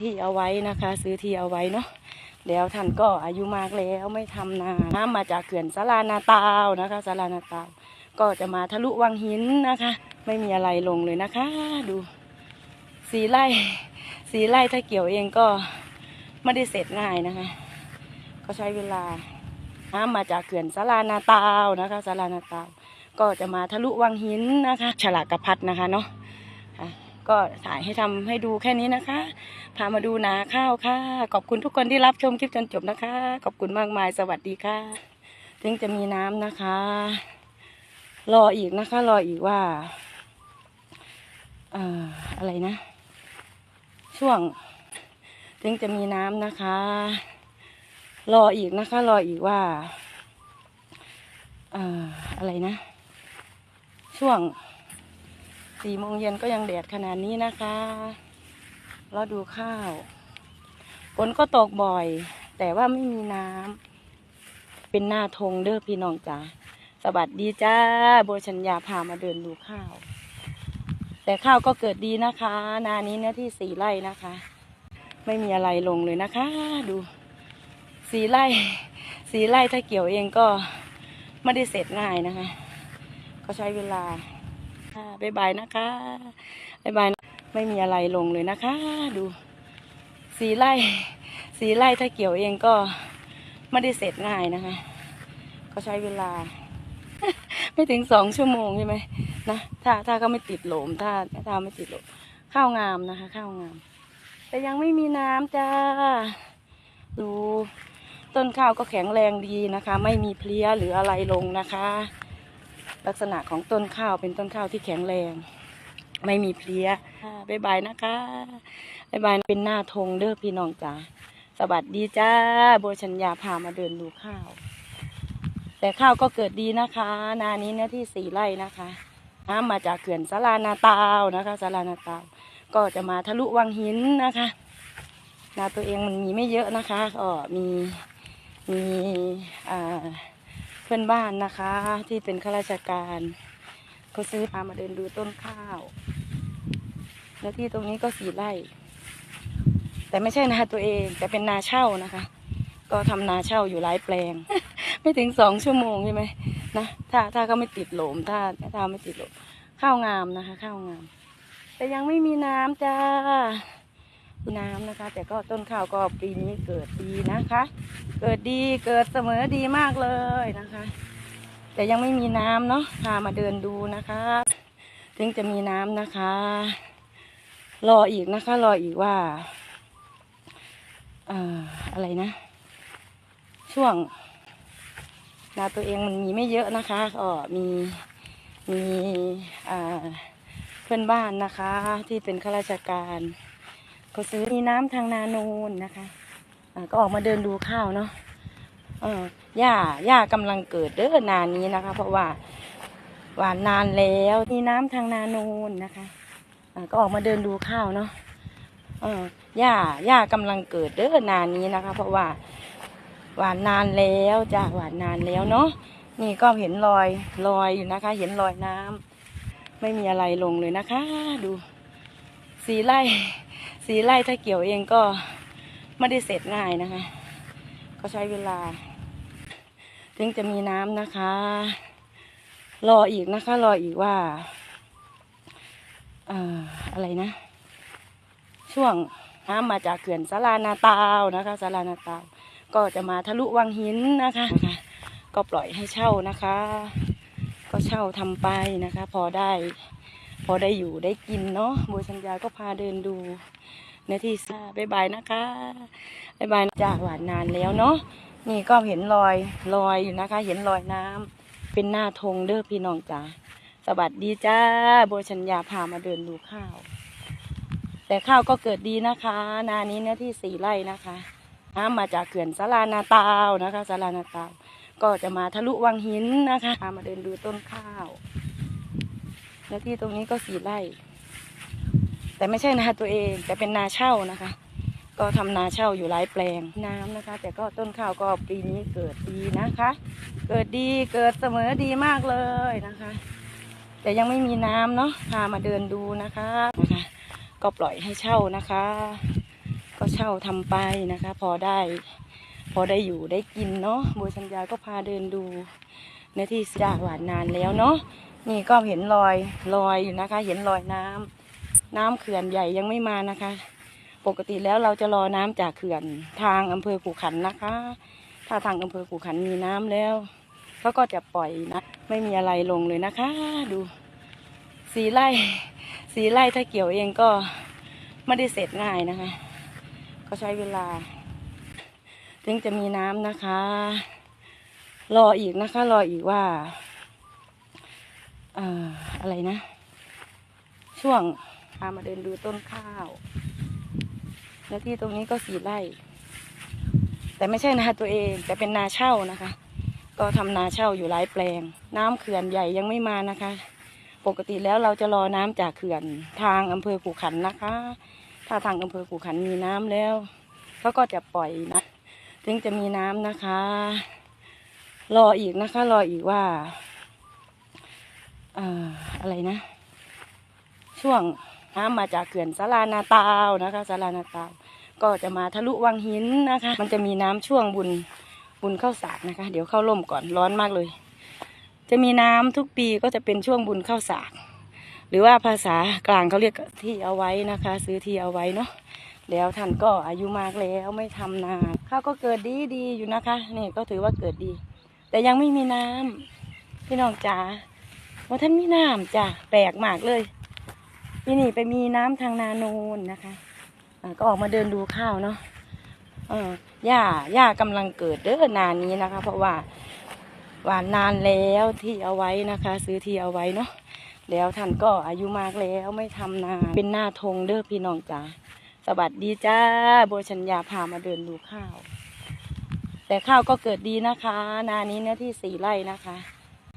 ที่เอาไว้นะคะ ซื้อที่เอาไว้เนาะแล้วท่านก็อายุมากแล้วไม่ทำนาน้ำมาจากเขื่อนสารานาตาวนะคะสารานาตาวก็จะมาทะลุวังหินนะคะ ไม่มีอะไรลงเลยนะคะ ดูสีไร่สีไร่ถ้าเกี่ยวเองก็ไม่ได้เสร็จง่ายนะคะ ก็ใช้เวลาน้ำมาจากเขื่อนสารานาตาวนะคะสารานาตาวก็จะมาทะลุวังหินนะคะ ฉลากกระพัดนะคะเนาะ ก็ถ่ายให้ทำให้ดูแค่นี้นะคะ พามาดูนาข้าวค่ะ ขอบคุณทุกคนที่รับชมคลิปจนจบนะคะ ขอบคุณมากมายสวัสดีค่ะ ถึงจะมีน้ำนะคะ รออีกนะคะ รออีกว่าเอ่ออะไรนะ ช่วง ถึงจะมีน้ำนะคะ รออีกนะคะ รออีกว่าเอ่ออะไรนะ ช่วง สี่โมงเย็นก็ยังแดดขนาดนี้นะคะเราดูข้าว ฝนก็ตกบ่อย แต่ว่าไม่มีน้ำ เป็นหน้าทงเด้อพี่น้องจ๋า สวัสดีจ้า โบชัญญาพามาเดินดูข้าว แต่ข้าวก็เกิดดีนะคะ นานี้เนื้อที่สี่ไร่นะคะ ไม่มีอะไรลงเลยนะคะ ดู สี่ไร่ สี่ไร่ถ้าเกี่ยวเองก็ไม่ได้เสร็จง่ายนะคะ ก็ใช้เวลา ค่ะบ๊ายบายนะคะบ๊ายบายนะไม่มีอะไรลงเลยนะคะ ดูสีไร่สีไร่ถ้าเกี่ยวเองก็ไม่ได้เสร็จง่ายนะคะ ก็ใช้เวลา ไม่ถึงสองชั่วโมงใช่ไหมนะถ้าถ้าก็ไม่ติดโหลมถ้าถ้าไม่ติดโหลมข้าวงามนะคะ ข้าวงาม แต่ยังไม่มีน้ำจ้าดูต้นข้าวก็แข็งแรงดีนะคะ ไม่มีเพลี้ยหรืออะไรลงนะคะ ลักษณะของต้นข้าวเป็นต้นข้าวที่แข็งแรง ไม่มีเพลี้ยค่ะบ๊ายบายนะคะบ๊ายบายเป็นหน้าธงเด้อพี่น้องจ๋าสวัสดีจ้าโบชัญญาพามาเดินดูข้าว แต่ข้าวก็เกิดดีนะคะ นานี้เนื้อที่สี่ไร่นะคะน้ำมาจากเขื่อนสารานาตาวนะคะสารานาตาวก็จะมาทะลุวังหินนะคะ นาตัวเองมันมีไม่เยอะนะคะก็มีมีอ่าเพื่อนบ้านนะคะ ที่เป็นข้าราชการเขาซื้อพามาเดินดูต้นข้าวเนื้อที่ตรงนี้ก็สี่ไร่ แต่ไม่ใช่นาตัวเอง แต่เป็นนาเช่านะคะ ก็ทำนาเช่าอยู่หลายแปลง ไม่ถึงสองชั่วโมงใช่ไหมนะถ้าถ้าก็ไม่ติดหลมถ้าถ้าไม่ติดหลมข้าวงามนะคะ ข้าวงาม แต่ยังไม่มีน้ำจ้า น้ำนะคะ แต่ก็ต้นข้าวก็ปีนี้เกิดดีนะคะ เกิดดีเกิดเสมอดีมากเลยนะคะ แต่ยังไม่มีน้ำเนาะพามาเดินดูนะคะ ถึงจะมีน้ำนะคะ รออีกนะคะ รออีกว่าออะไรนะ ช่วงนาตัวเองมันมีไม่เยอะนะคะก็มีมีเพื่อนบ้านนะคะ ที่เป็นข้าราชการ เขาซื้อมีน้ำทางนานูนนะคะก็ออกมาเดินดูข้าวเนาะหญ้าหญ้ากำลังเกิดเด้อนานนี้นะคะ เพราะว่าหวานนานแล้วมีน้ำทางนานูนนะคะก็ออกมาเดินดูข้าวเนาะหญ้าหญ้ากำลังเกิดเด้อนานนี้นะคะ เพราะว่าหวานนานแล้วจ้ะหวานนานแล้วเนาะนี่ก็เห็นรอยรอยอยู่นะคะ เห็นรอยน้ำไม่มีอะไรลงเลยนะคะ ดูสีไร่ สีไร่ถ้าเกี่ยวเองก็ไม่ได้เสร็จง่ายนะคะ ก็ใช้เวลา ถึงจะมีน้ำนะคะ รออีกนะคะ รออีกว่าออะไรนะ ช่วงน้ำมาจากเขื่อนสารานาตาวนะคะสารานาตาวก็จะมาทะลุวังหินนะคะ ก็ปล่อยให้เช่านะคะ ก็เช่าทำไปนะคะ พอได้ อได้อยู่ได้กินเนาะบัวชัญญาก็พาเดินดูในที่ซ่าบ๊ายบายนะคะบ๊ายบายจ้าหวานนานแล้วเนาะนี่ก็เห็นรอยรอยอยู่นะคะ เห็นรอยน้ำเป็นหน้าธงเด้อพี่น้องจ๋าสวัสดีจ้าบัวชัญญาพามาเดินดูข้าว แต่ข้าวก็เกิดดีนะคะ นานี้เนื้อที่สี่ไร่นะคะน้ำมาจากเขื่อนสารานาตาวนะคะสารานาตาวก็จะมาทะลุวังหินนะคะพามาเดินดูต้นข้าว เนื้อที่ตรงนี้ก็สี่ไร่ แต่ไม่ใช่นาตัวเองแต่เป็นนาเช่านะคะ ก็ทำนาเช่าอยู่หลายแปลงน้ำนะคะ แต่ก็ต้นข้าวก็ปีนี้เกิดดีนะคะ เกิดดีเกิดเสมอดีมากเลยนะคะ แต่ยังไม่มีน้ำเนาะพามาเดินดูนะคะนะคะ ก็ปล่อยให้เช่านะคะ ก็เช่าทำไปนะคะ พอได้ พอได้อยู่ได้กินเนาะบัวชัญญาก็พาเดินดู ในที่สระหวานนานแล้วเนาะนี่ก็เห็นรอยรอยอยู่นะคะ เห็นรอยน้ำน้ำเขื่อนใหญ่ยังไม่มานะคะ ปกติแล้วเราจะรอน้ำจากเขื่อนทางอำเภอขู่ขันนะคะ ถ้าทางอำเภอขู่ขันมีน้ำแล้วเขาก็จะปล่อยนะไม่มีอะไรลงเลยนะคะ ดูสีไร่สีไร่ถ้าเกี่ยวเองก็ไม่ได้เสร็จง่ายนะคะ ก็ใช้เวลา ถึงจะมีน้ำนะคะ รออีกนะคะ รออีกว่าอะไรนะ ช่วงพามาเดินดูต้นข้าวเนื้อที่ตรงนี้ก็สีไร่ แต่ไม่ใช่นาตัวเอง แต่เป็นนาเช่านะคะ ก็ทำนาเช่าอยู่หลายแปลง น้ำเขื่อนใหญ่ยังไม่มานะคะ ปกติแล้วเราจะรอน้ำจากเขื่อนทางอำเภอขู่ขันนะคะ ถ้าทางอำเภอขู่ขันมีน้ำแล้วเขาก็จะปล่อยนะ ถึงจะมีน้ำนะคะ รออีกนะคะ รออีกว่าอะไรนะ ช่วงน้ำมาจากเขื่อนสารานาตาวนะคะสารานาตาวก็จะมาทะลุวังหินนะคะ มันจะมีน้ำช่วงบุญบุญเข้าสากนะคะ เดี๋ยวเข้าร่มก่อนร้อนมากเลย จะมีน้ำทุกปีก็จะเป็นช่วงบุญเข้าสากหรือว่าภาษากลางเขาเรียกที่เอาไว้นะคะ ซื้อที่เอาไว้เนาะแล้วท่านก็อายุมากแล้วไม่ทำนาข้าวก็เกิดดีดีอยู่นะคะนี่ก็ถือว่าเกิดดี แต่ยังไม่มีน้ำพี่น้องจ๋าว่าท่านมีน้ำจ้ะแปลกมากเลยพี่นี่ไปมีน้ำทางนาโนนนะคะอก็ออกมาเดินดูข้าวเนาะหญ้าหญ้ากำลังเกิดเด้อนานนี้นะคะ เพราะว่าหวานนานแล้วที่เอาไว้นะคะ ซื้อที่เอาไว้เนาะแล้วท่านก็อายุมากแล้วไม่ทำนาเป็นหน้าธงเด้อพี่น้องจ๋าสวัสดีจ้าโบชัญญาพามาเดินดูข้าว แต่ข้าวก็เกิดดีนะคะ นานี้เนื้อที่สี่ไร่นะคะ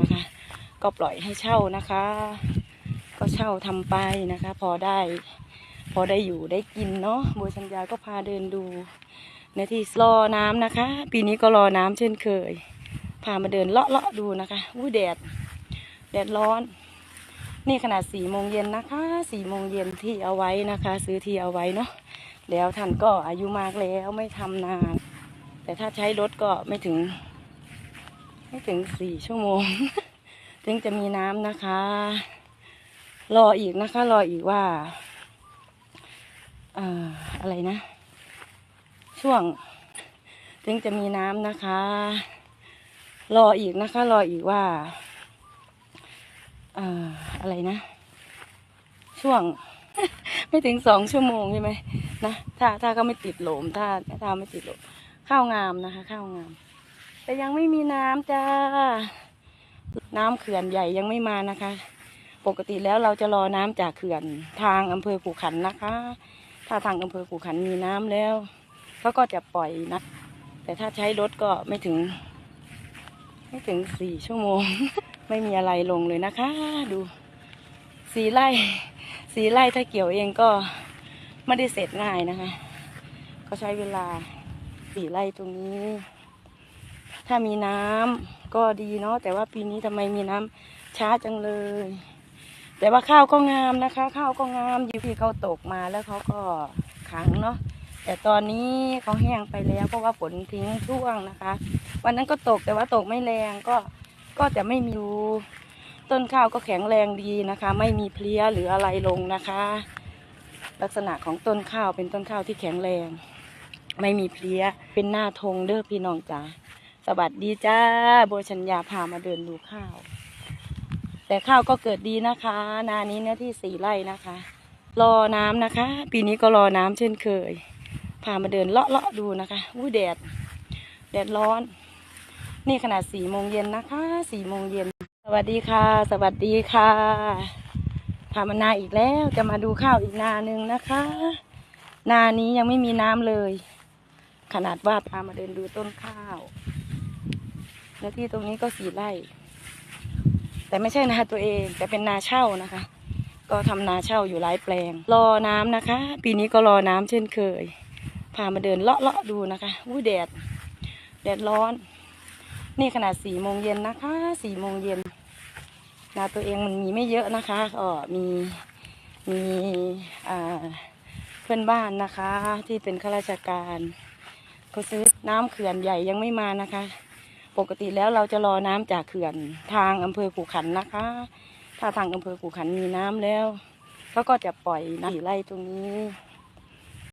นะคะ ก็ปล่อยให้เช่านะคะ ก็เช่าทำไปนะคะ พอได้ พอได้อยู่ได้กินเนาะโบวชัญญาก็พาเดินดูเนื้อที่รอน้ำนะคะ ปีนี้ก็รอน้ำเช่นเคย พามาเดินเลาะเลาะๆดูนะคะอุ้ยแดดแดดร้อน นี่ขนาดสี่โมงเย็นนะคะสี่โมงเย็นที่เอาไว้นะคะ ซื้อที่เอาไว้เนาะแล้วท่านก็อายุมากแล้วไม่ทำนาน แต่ถ้าใช้รถก็ไม่ถึง ไม่ถึงสี่ชั่วโมง ถึงจะมีน้ำนะคะ รออีกนะคะ รออีกว่าอะไรนะ ช่วง ถึงจะมีน้ำนะคะ รออีกนะคะ รออีกว่าอะไรนะ ช่วง ไม่ถึงสองชั่วโมงใช่ไหมนะถ้าถ้าก็ไม่ติดหลมถ้าถ้าไม่ติดหลม ข้าวงามนะคะ ข้าวงาม แต่ยังไม่มีน้ำจ้า น้ำเขื่อนใหญ่ยังไม่มานะคะ ปกติแล้วเราจะรอน้ำจากเขื่อนทางอำเภอขู่ขันนะคะ ถ้าทางอำเภอขู่ขันมีน้ำแล้วเขาก็จะปล่อยนะ แต่ถ้าใช้รถก็ไม่ถึง ไม่ถึงสี่ชั่วโมง ไม่มีอะไรลงเลยนะคะ ดูสีไร่สีไร่ถ้าเกี่ยวเองก็ไม่ได้เสร็จง่ายนะคะ ก็ใช้เวลา สี่ไร่ตรงนี้ ถ้ามีน้ำก็ดีเนาะแต่ว่าปีนี้ทำไมมีน้ำช้าจังเลย แต่ว่าข้าวก็งามนะคะ ข้าวก็งามอยู่ที่เขาตกมาแล้วเขาก็ขังเนาะแต่ตอนนี้เขาแห้งไปแล้วเพราะว่าฝนทิ้งช่วงนะคะ วันนั้นก็ตกแต่ว่าตกไม่แรงก็ก็จะไม่มีรูต้นข้าวก็แข็งแรงดีนะคะ ไม่มีเพลี้ยหรืออะไรลงนะคะ ลักษณะของต้นข้าวเป็นต้นข้าวที่แข็งแรง ไม่มีเพลี้ย เป็นหน้าธงเด้อพี่น้องจ๋าสวัสดีจ้าโบชัญญาพามาเดินดูข้าว แต่ข้าวก็เกิดดีนะคะ นานี้เนื้อที่สี่ไร่นะคะ รอน้ำนะคะ ปีนี้ก็รอน้ำเช่นเคย พามาเดินเลาะเลาะดูนะคะอุ้ยแดด แดดร้อน นี่ขนาดสี่โมงเย็นนะคะสี่โมงเย็นสวัสดีค่ะ สวัสดีค่ะพามานาอีกแล้วจะมาดูข้าวอีกนาหนึ่งนะคะ นานี้ยังไม่มีน้ำเลย ขนาดว่าพามาเดินดูต้นข้าวเนื้อที่ตรงนี้ก็สี่ไร่ แต่ไม่ใช่นาตัวเองแต่เป็นนาเช่านะคะ ก็ทำนาเช่าอยู่หลายแปลง รอน้ำนะคะ ปีนี้ก็รอน้ำเช่นเคย พามาเดินเลาะเลาะดูนะคะอุ้ยแดด แดดร้อน นี่ขนาดสี่โมงเย็นนะคะสี่โมงเย็นนาตัวเองมันมีไม่เยอะนะคะก็มีมีอ่าพื่อนบ้านนะคะที่เป็นข้าราชการ เขาซื้อน้ำเขื่อนใหญ่ยังไม่มานะคะ ปกติแล้วเราจะรอน้ำจากเขื่อนทางอำเภอขู่ขันนะคะ ถ้าทางอำเภอขู่ขันมีน้ำแล้วเขาก็จะปล่อยน้ำไหลตรงนี้